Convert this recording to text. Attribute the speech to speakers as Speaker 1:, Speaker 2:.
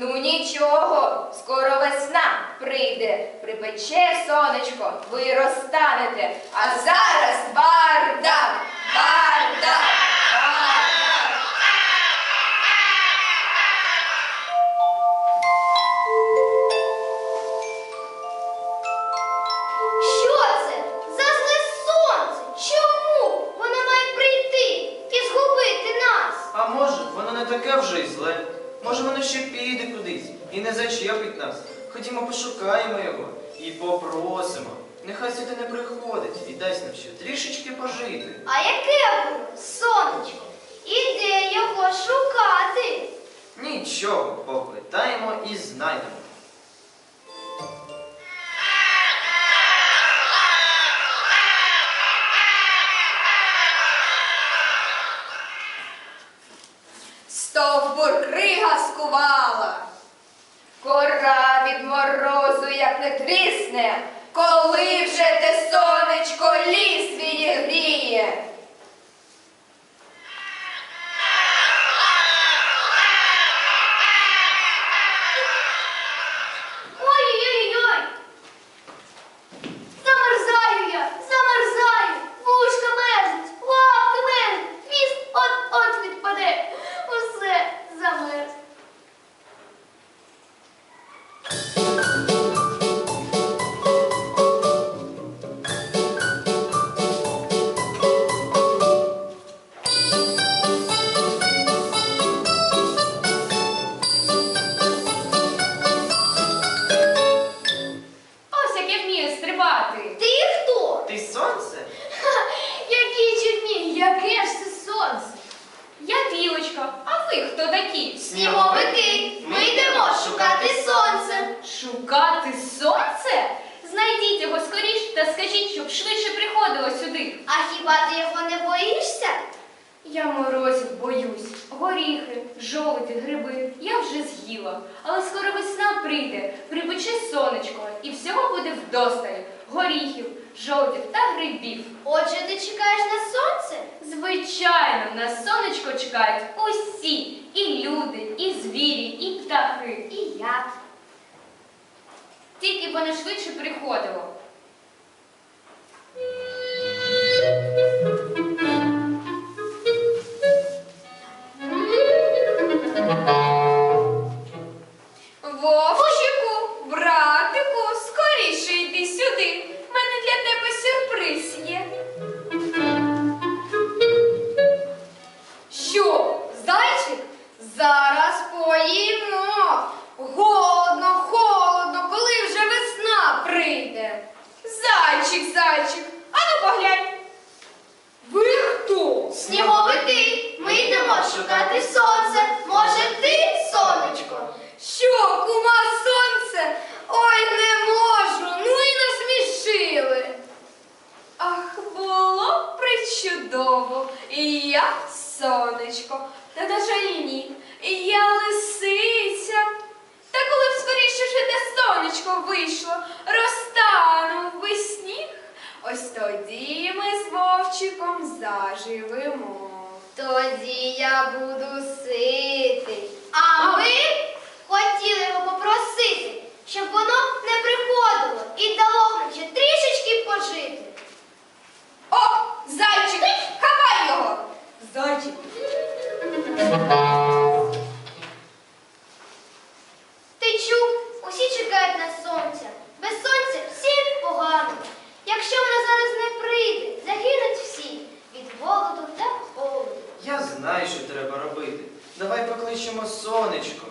Speaker 1: Ну нічого, скоро весна прийде, припече сонечко, ви розтанете. А зараз бардак, бардак, бардак.
Speaker 2: Що це? За зле сонце? Чому? Воно має прийти і згубити нас.
Speaker 3: А може, воно не таке вже й зле. Може, воно ще піде кудись і не зачепить нас. Ходімо пошукаємо його і попросимо. Нехай сюди не приходить і дасть нам ще трішечки пожити.
Speaker 2: А яке? Сонечко? І де його шукати?
Speaker 3: Нічого, попитаємо і знайдемо.
Speaker 1: Крига скувала. Кора від морозу, як не трісне, коли вже те сонечко ліс відігріє.
Speaker 2: Ой-ой-ой!
Speaker 1: Скажіть, щоб швидше приходило сюди.
Speaker 2: А хіба ти його не боїшся?
Speaker 1: Я морозів боюсь. Горіхи, жолуді, гриби я вже з'їла. Але скоро весна прийде, припече сонечко, і всього буде вдосталь. Горіхів, жолудів та грибів.
Speaker 2: Отже, ти чекаєш на сонце?
Speaker 1: Звичайно, на сонечко чекають усі, і люди, і звірі, і птахи.
Speaker 2: І я.
Speaker 1: Тільки б воно швидше приходило. Зайчик, зайчик, а ну поглянь. Ви хто?
Speaker 2: Сніговики, ми йдемо шукати сонце. Може, ти, сонечко?
Speaker 1: Що, кума сонце? Ой, не можу, ну і насмішили. Ах, було б причудово. І я сонечко, та на жаль ні. І я лисиця. Та коли б скоріше вже те сонечко вийшло, розтанув би сніг, ось тоді ми з вовчиком заживемо.
Speaker 2: Тоді я буду ситий. А ми хотіли його попросити, щоб воно не приходило і дало
Speaker 3: треба робити. Давай покличемо
Speaker 2: сонечко.